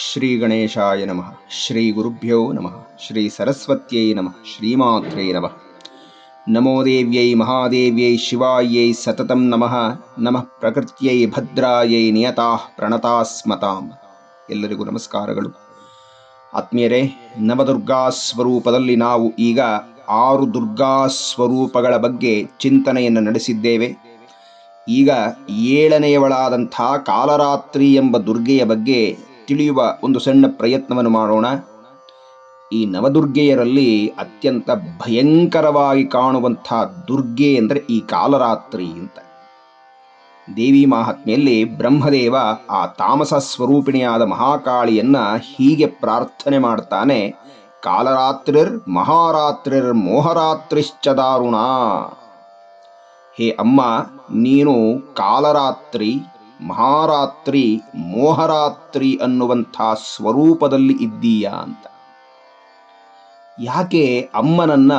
ಶ್ರೀ ಗಣೇಶಾಯ ನಮಃ ಶ್ರೀ ಗುರುಭ್ಯೋ ನಮಃ ಶ್ರೀ ಸರಸ್ವತ್ಯೈ ನಮಃ ಶ್ರೀಮಾತ್ರೇ ನಮಃ ನಮೋ ದೇವ್ಯೈ ಮಹಾದೇವ್ಯೈ ಶಿವಾಯೈ ಸತತಂ ನಮಃ ನಮಃ ಪ್ರಕೃತ್ಯೈ ಭದ್ರಾಯೈ ನಿಯತಾಃ ಪ್ರಣತಾಸ್ಮತಾಂ ಎಲ್ಲರಿಗೂ ನಮಸ್ಕಾರಗಳು. ಆತ್ಮೀಯರೇ ನವದುರ್ಗಾ ಸ್ವರೂಪದಲ್ಲಿ ನಾವು ಈಗ ಆರು ದುರ್ಗಾ ಸ್ವರೂಪಗಳ ಬಗ್ಗೆ ಚಿಂತನೆಯನ್ನು ನಡೆಸಿದ್ದೇವೆ. ಈಗ ಏಳನೆಯವಳಾದಂಥ ಕಾಲರಾತ್ರಿ ಎಂಬ ದುರ್ಗೆಯ ಬಗ್ಗೆ ತಿಳಿಯುವ ಒಂದು ಸಣ್ಣ ಪ್ರಯತ್ನವನ್ನು ಮಾಡೋಣ. ಈ ನವದುರ್ಗೆಯರಲ್ಲಿ ಅತ್ಯಂತ ಭಯಂಕರವಾಗಿ ಕಾಣುವಂಥ ದುರ್ಗೆ ಅಂದರೆ ಈ ಕಾಲರಾತ್ರಿ ಅಂತ. ದೇವಿ ಮಾಹಾತ್ಮೆಯಲ್ಲಿ ಬ್ರಹ್ಮದೇವ ಆ ತಾಮಸ ಸ್ವರೂಪಿಣಿಯಾದ ಮಹಾಕಾಳಿಯನ್ನ ಹೀಗೆ ಪ್ರಾರ್ಥನೆ ಮಾಡ್ತಾನೆ, ಕಾಲರಾತ್ರಿರ್ ಮಹಾರಾತ್ರಿರ್ ಮೋಹರಾತ್ರಿಶ್ಚ ದಾರುಣ. ಹೇ ಅಮ್ಮ, ನೀನು ಕಾಲರಾತ್ರಿ ಮಹಾರಾತ್ರಿ ಮೋಹರಾತ್ರಿ ಅನ್ನುವಂಥ ಸ್ವರೂಪದಲ್ಲಿ ಇದ್ದೀಯಾ ಅಂತ. ಯಾಕೆ ಅಮ್ಮನನ್ನ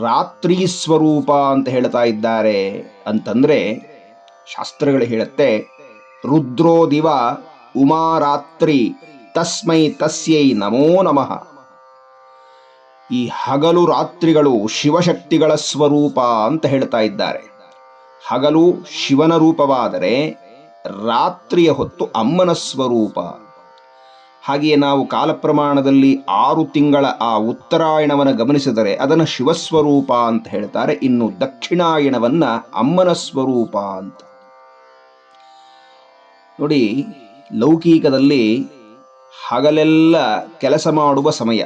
ರಾತ್ರಿ ಸ್ವರೂಪ ಅಂತ ಹೇಳ್ತಾ ಇದ್ದಾರೆ ಅಂತಂದ್ರೆ ಶಾಸ್ತ್ರಗಳು ಹೇಳುತ್ತೆ, ರುದ್ರೋ ದಿವ ಉಮಾರಾತ್ರಿ ತಸ್ಮೈ ತಸ್ಯೈ ನಮೋ ನಮಃ. ಈ ಹಗಲು ರಾತ್ರಿಗಳು ಶಿವಶಕ್ತಿಗಳ ಸ್ವರೂಪ ಅಂತ ಹೇಳ್ತಾ ಇದ್ದಾರೆ. ಹಗಲು ಶಿವನ ರೂಪವಾದರೆ ರಾತ್ರಿಯ ಹೊತ್ತು ಅಮ್ಮನ ಸ್ವರೂಪ. ಹಾಗೆಯೇ ನಾವು ಕಾಲಪ್ರಮಾಣದಲ್ಲಿ ಆರು ತಿಂಗಳ ಆ ಉತ್ತರಾಯಣವನ್ನು ಗಮನಿಸಿದರೆ ಅದನ್ನು ಶಿವಸ್ವರೂಪ ಅಂತ ಹೇಳ್ತಾರೆ. ಇನ್ನು ದಕ್ಷಿಣಾಯಣವನ್ನ ಅಮ್ಮನ ಸ್ವರೂಪ ಅಂತ. ನೋಡಿ, ಲೌಕಿಕದಲ್ಲಿ ಹಗಲೆಲ್ಲ ಕೆಲಸ ಮಾಡುವ ಸಮಯ.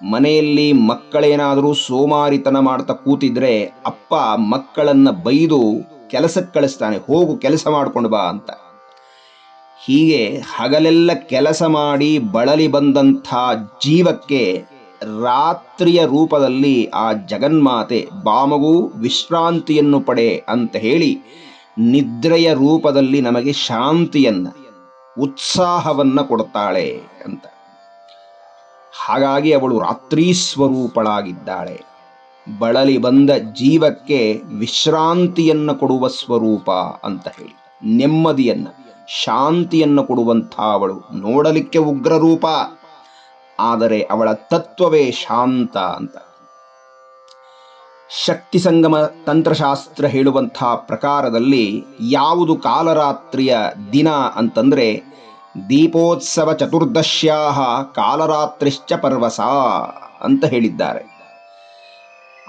ಮನೆಯಲ್ಲಿ ಮಕ್ಕಳೇನಾದರೂ ಸೋಮಾರಿತನ ಮಾಡ್ತಾ ಕೂತಿದ್ರೆ ಅಪ್ಪ ಮಕ್ಕಳನ್ನ ಬೈದು ಕೆಲಸಕ್ಕೆ ಕಳಿಸ್ತಾನೆ, ಹೋಗು, ಕೆಲಸ ಮಾಡ್ಕೊಂಡು ಬಾ ಅಂತ. ಹೀಗೆ ಹಗಲೆಲ್ಲ ಕೆಲಸ ಮಾಡಿ ಬಳಲಿ ಬಂದಂಥ ಜೀವಕ್ಕೆ ರಾತ್ರಿಯ ರೂಪದಲ್ಲಿ ಆ ಜಗನ್ಮಾತೆ ಬಾಮಗು ವಿಶ್ರಾಂತಿಯನ್ನು ಪಡೆ ಅಂತ ಹೇಳಿ ನಿದ್ರೆಯ ರೂಪದಲ್ಲಿ ನಮಗೆ ಶಾಂತಿಯನ್ನು, ಉತ್ಸಾಹವನ್ನ ಕೊಡ್ತಾಳೆ ಅಂತ. ಹಾಗಾಗಿ ಅವಳು ರಾತ್ರಿ ಸ್ವರೂಪಳಾಗಿದ್ದಾಳೆ. ಬಳಲಿ ಬಂದ ಜೀವಕ್ಕೆ ವಿಶ್ರಾಂತಿಯನ್ನು ಕೊಡುವ ಸ್ವರೂಪ ಅಂತ ಹೇಳಿ. ನೆಮ್ಮದಿಯನ್ನು, ಶಾಂತಿಯನ್ನು ಕೊಡುವಂಥ ಅವಳು ನೋಡಲಿಕ್ಕೆ ಉಗ್ರ ರೂಪ ಆದರೆ ಅವಳ ತತ್ವವೇ ಶಾಂತ ಅಂತ. ಶಕ್ತಿ ಸಂಗಮ ತಂತ್ರಶಾಸ್ತ್ರ ಹೇಳುವಂಥ ಪ್ರಕಾರದಲ್ಲಿ ಯಾವುದು ಕಾಲರಾತ್ರಿಯ ದಿನ ಅಂತಂದ್ರೆ, ದೀಪೋತ್ಸವ ಚತುರ್ದಶ್ಯಾ ಕಾಲರಾತ್ರಿಶ್ಚ ಪರ್ವಸ ಅಂತ ಹೇಳಿದ್ದಾರೆ.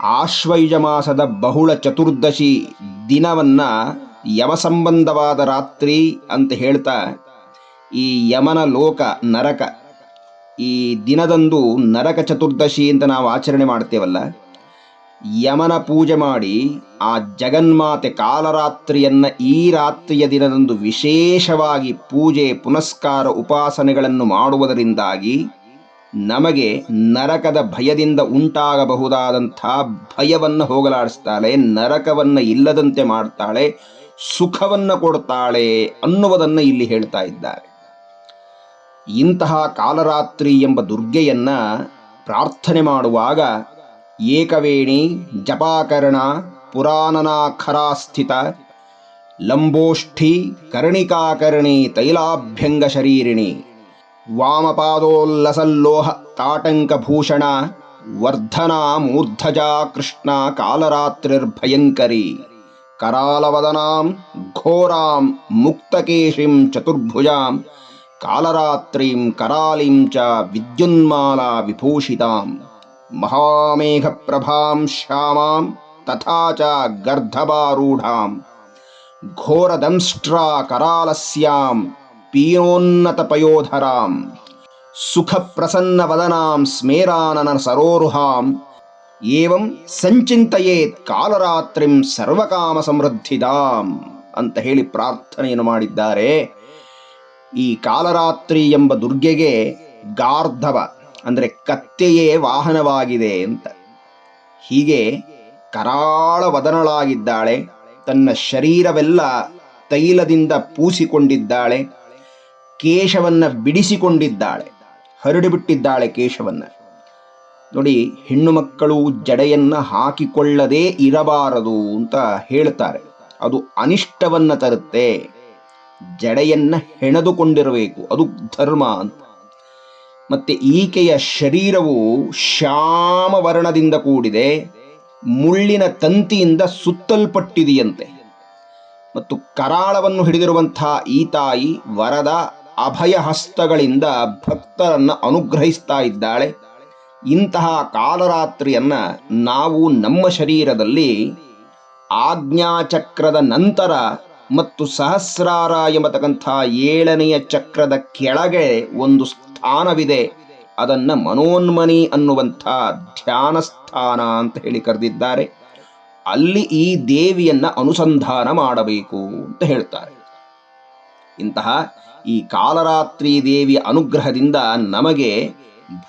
ಆಶ್ವಯುಜ ಮಾಸದ ಬಹುಳ ಚತುರ್ದಶಿ ದಿನವನ್ನ ಯಮ ಸಂಬಂಧವಾದ ರಾತ್ರಿ ಅಂತ ಹೇಳ್ತಾ ಈ ಯಮನ ಲೋಕ ನರಕ. ಈ ದಿನದಂದು ನರಕ ಚತುರ್ದಶಿ ಅಂತ ನಾವು ಆಚರಣೆ ಮಾಡ್ತೇವಲ್ಲ. ಯಮನ ಪೂಜೆ ಮಾಡಿ ಆ ಜಗನ್ಮಾತೆ ಕಾಲರಾತ್ರಿಯನ್ನ ಈ ರಾತ್ರಿಯ ದಿನದಂದು ವಿಶೇಷವಾಗಿ ಪೂಜೆ ಪುನಸ್ಕಾರ ಉಪಾಸನೆಗಳನ್ನು ಮಾಡುವುದರಿಂದಾಗಿ ನಮಗೆ ನರಕದ ಭಯದಿಂದ ಉಂಟಾಗಬಹುದಾದಂಥ ಭಯವನ್ನು ಹೋಗಲಾಡಿಸ್ತಾಳೆ, ನರಕವನ್ನು ಇಲ್ಲದಂತೆ ಮಾಡ್ತಾಳೆ, ಸುಖವನ್ನು ಕೊಡ್ತಾಳೆ ಅನ್ನುವುದನ್ನು ಇಲ್ಲಿ ಹೇಳ್ತಾ ಇದ್ದಾರೆ. ಇಂತಹ ಕಾಲರಾತ್ರಿ ಎಂಬ ದುರ್ಗೆಯನ್ನ ಪ್ರಾರ್ಥನೆ ಮಾಡುವಾಗ ಏಕವೇಣಿ ಜಪಾಕರಣ ಪುರಾಣನಾಖರಾಸ್ಥಿತ ಲಂಬೋಷ್ಠಿ ಕರ್ಣಿಕಾಕರ್ಣಿ ತೈಲಾಭ್ಯಂಗ ಶರೀರಿಣಿ వామపాదోల్లసల్లోహ తాటంకభూషణ వర్ధనా మూర్ధజా కృష్ణ కాలరాత్రిర్భయంకరీ కరాలవదనాం ఘోరాం ముక్తకేశిం చతుర్భుజాం కాలరాత్రిం కరాలిం చ విద్యున్మాలా విభూషితాం మహామేఘప్రభాం శ్యామాం తథా చ గర్ధబారూఢాం ఘోరదంష్ట్రా కరాలస్యాం ಪೀನೋನ್ನತಪಯೋಧರಾಂ ವದನಾಂ ಸ್ಮೇರಾನನ ಸರೋರುಹಾಂ, ಏವಂ ಸಂಚಿಂತಯೇತ್ ಕಾಲರಾತ್ರಿಂ ಸರ್ವಕಾಮ ಸಮೃದ್ಧಿದಾಂ ಅಂತ ಹೇಳಿ ಪ್ರಾರ್ಥನೆಯನ್ನು ಮಾಡಿದ್ದಾರೆ. ಈ ಕಾಲರಾತ್ರಿ ಎಂಬ ದುರ್ಗೆಗೆ ಗಾರ್ಧವ, ಅಂದರೆ ಕತ್ತೆಯೇ ವಾಹನವಾಗಿದೆ ಅಂತ. ಹೀಗೆ ಕರಾಳ ವದನಳಾಗಿದ್ದಾಳೆ, ತನ್ನ ಶರೀರವೆಲ್ಲ ತೈಲದಿಂದ ಪೂಸಿಕೊಂಡಿದ್ದಾಳೆ ಕೇಶವನ್ನ ಬಿಡಿಸಿಕೊಂಡಿದ್ದಾಳೆ. ಹರಡಿಬಿಟ್ಟಿದ್ದಾಳೆ ಕೇಶವನ್ನ. ನೋಡಿ, ಹೆಣ್ಣು ಮಕ್ಕಳು ಜಡೆಯನ್ನ ಹಾಕಿಕೊಳ್ಳದೇ ಇರಬಾರದು ಅಂತ ಹೇಳ್ತಾರೆ. ಅದು ಅನಿಷ್ಟವನ್ನ ತರುತ್ತೆ. ಜಡೆಯನ್ನ ಹೆಣೆದುಕೊಂಡಿರಬೇಕು. ಅದು ಧರ್ಮ ಅಂತ. ಮತ್ತೆ ಈಕೆಯ ಶರೀರವು ಶ್ಯಾಮ ವರ್ಣದಿಂದ ಕೂಡಿದೆ. ಮುಳ್ಳಿನ ತಂತಿಯಿಂದ ಸುತ್ತಲ್ಪಟ್ಟಿದೆಯಂತೆ. ಮತ್ತು ಕರಾಳವನ್ನು ಹಿಡಿದಿರುವಂತಹ ಈ ತಾಯಿ ವರದ ಅಭಯ ಹಸ್ತಗಳಿಂದ ಭಕ್ತರನ್ನು ಅನುಗ್ರಹಿಸ್ತಾ ಇದ್ದಾಳೆ. ಇಂತಹ ಕಾಲರಾತ್ರಿಯನ್ನ ನಾವು ನಮ್ಮ ಶರೀರದಲ್ಲಿ ಆಜ್ಞಾಚಕ್ರದ ನಂತರ ಮತ್ತು ಸಹಸ್ರಾರ ಎಂಬತಕ್ಕಂಥ ಏಳನೆಯ ಚಕ್ರದ ಕೆಳಗೆ ಒಂದು ಸ್ಥಾನವಿದೆ. ಅದನ್ನ ಮನೋನ್ಮನಿ ಅನ್ನುವಂಥ ಧ್ಯಾನ ಸ್ಥಾನ ಅಂತ ಹೇಳಿ ಕರೆದಿದ್ದಾರೆ. ಅಲ್ಲಿ ಈ ದೇವಿಯನ್ನ ಅನುಸಂಧಾನ ಮಾಡಬೇಕು ಅಂತ ಹೇಳ್ತಾರೆ. ಇಂತಹ ಈ ಕಾಲರಾತ್ರಿ ದೇವಿಯ ಅನುಗ್ರಹದಿಂದ ನಮಗೆ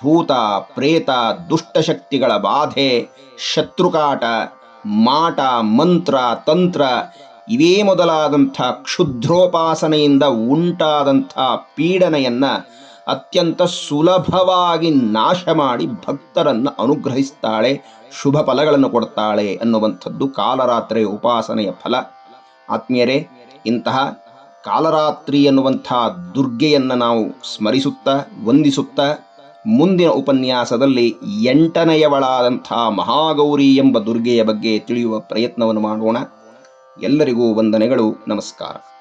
ಭೂತ, ಪ್ರೇತ, ದುಷ್ಟಶಕ್ತಿಗಳ ಬಾಧೆ, ಶತ್ರುಕಾಟ, ಮಾಟ, ಮಂತ್ರ, ತಂತ್ರ ಇವೇ ಮೊದಲಾದಂಥ ಕ್ಷುದ್ರೋಪಾಸನೆಯಿಂದ ಉಂಟಾದಂಥ ಪೀಡನೆಯನ್ನ ಅತ್ಯಂತ ಸುಲಭವಾಗಿ ನಾಶ ಮಾಡಿ ಭಕ್ತರನ್ನು ಅನುಗ್ರಹಿಸ್ತಾಳೆ, ಶುಭ ಫಲಗಳನ್ನು ಕೊಡ್ತಾಳೆ ಅನ್ನುವಂಥದ್ದು ಕಾಲರಾತ್ರಿಯ ಉಪಾಸನೆಯ ಫಲ. ಆತ್ಮೀಯರೇ, ಇಂತಹ ಕಾಲರಾತ್ರಿ ಎನ್ನುವಂಥ ದುರ್ಗೆಯನ್ನು ನಾವು ಸ್ಮರಿಸುತ್ತಾ, ವಂದಿಸುತ್ತಾ, ಮುಂದಿನ ಉಪನ್ಯಾಸದಲ್ಲಿ ಎಂಟನೆಯವಳಾದಂಥ ಮಹಾಗೌರಿ ಎಂಬ ದುರ್ಗೆಯ ಬಗ್ಗೆ ತಿಳಿಯುವ ಪ್ರಯತ್ನವನ್ನು ಮಾಡೋಣ. ಎಲ್ಲರಿಗೂ ವಂದನೆಗಳು, ನಮಸ್ಕಾರ.